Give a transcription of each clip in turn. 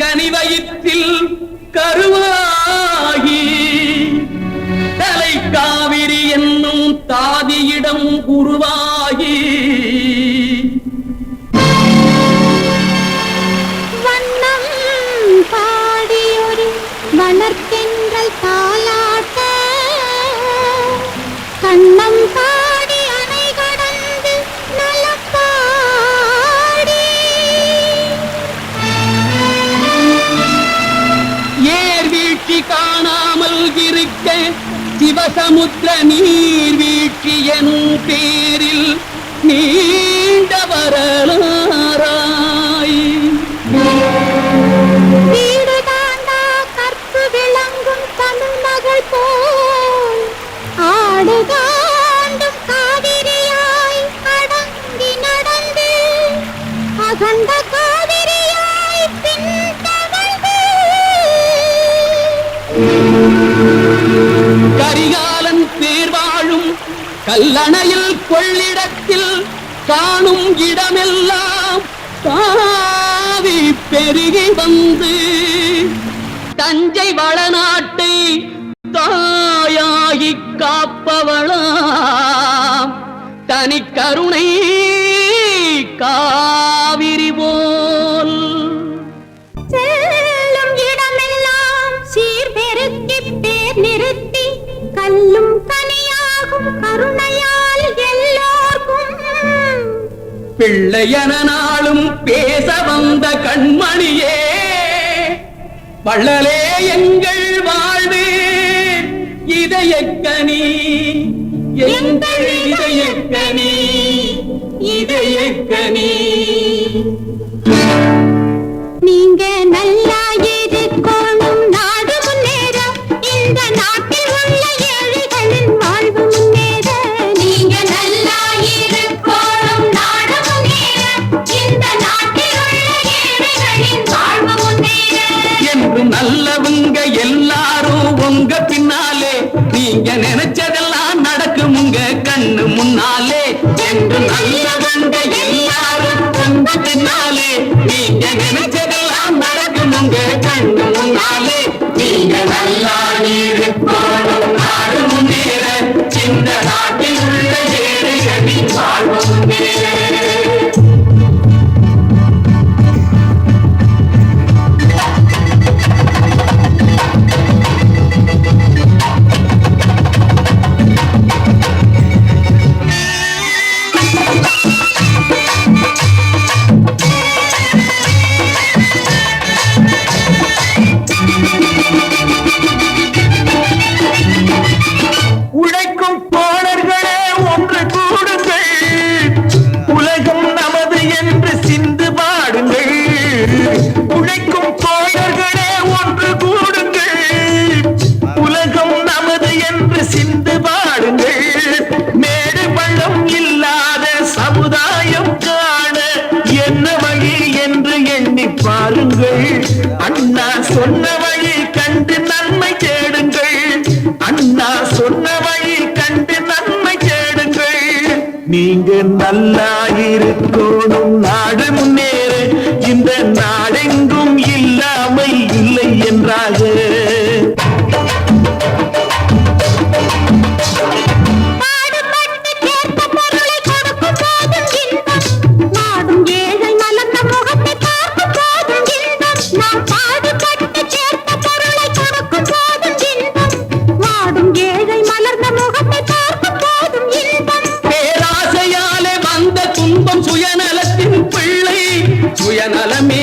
கனிவயிற்றில் கருவாகி தலை காவிரி என்னும் தாதியிடம் உருவாகி. வண்ணம் பாடியொரு வளர்க்கென்றல் தாளாட்ட கண்ண கல்லணையில் கொள்ளிடத்தில் காணும் இடமெல்லாம் தாவி பெருகி வந்து தஞ்சை வளநாட்டை தாயாகி காப்பவளாம். தனி கருணை காவிரி போல். செல்லும் இடமெல்லாம் சீர்பெருக்கி பேர் நிறுத்தி கல்லும் கனியாகும் கருணை பிள்ளையன நாளும் பேச வந்த கண்மணியே வள்ளலே எங்கள் வாழ்வு இதயக்கனி எங்கள் இதயக்கனி இதயக்கனி நீங்க நல்லா இருக்கணும் உங்க பின்னாலே. நீங்க நினைச்சதெல்லாம் நடக்கும் உங்க கண்ணு முன்னாலே. என்று நல்லவங்க எல்லாரும் உங்க பின்னாலே. நீங்க நினைச்சதெல்லாம் நடக்கும் உங்க கண்ணு முன்னாலே. நீங்க நல்லா இருக்கணும் நாடு முன்னேற. சின்ன நாட்டில் உள்ள ஏழைகளின் வாழ்வு முன்னேற உழைக்கும் தோழர்களே ஒன்று கூடுங்கள். உலகம் நமது என்று சிந்து பாடுங்கள். மேடு பள்ளம் இல்லாத சமுதாயம் காண என்ன வழி என்று எண்ணி பாருங்கள். அண்ணா சொன்ன வழி கண்டு நன்மை தேடுங்கள். அண்ணா சொன்ன வழி கண்டு நன்மை தேடுங்கள். நீங்க நல்லா இருக்கணும் நாடு முன்னேறு. இந்த நாடு சுயநலத்தின் பிள்ளை சுயநலமே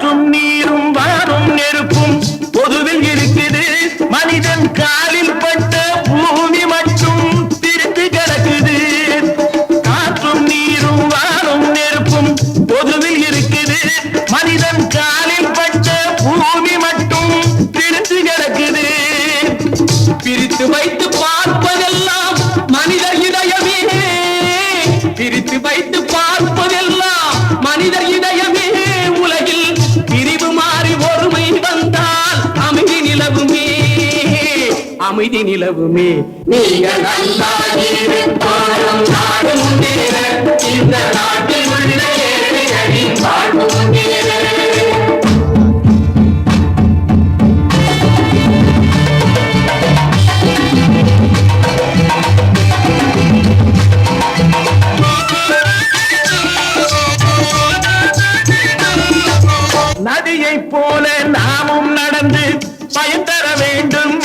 tum ni அமைதி நிலவுமே. நீங்க நல்லா இருப்பாரும் நாடு முன்னேற இந்த நாட்டில் உள்ள ஏழைகளின் வாழ்வு முன்னேற நதியைப் போல நாமும் நடந்து பயன் தர வேண்டும்.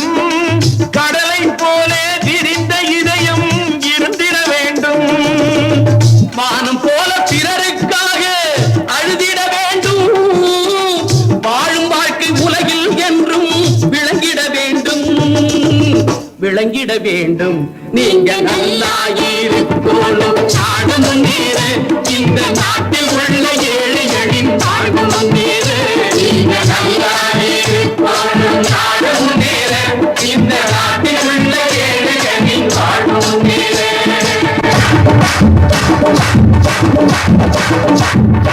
கடலை போலே விரிந்த இதயம் இருந்திட வேண்டும். மானம் போல பிறருக்காக அழுதிட வேண்டும். வாழும் வாழ்க்கை உலகில் என்றும் விளங்கிட வேண்டும். விளங்கிட வேண்டும். நீங்க நல்லா இருக்கோலும் நாடு முன்னேற இந்த நாட்டில் உள்ள ஏழைகளின் வாழ்வு முன்னேற இந்த நாட்டில் உள்ள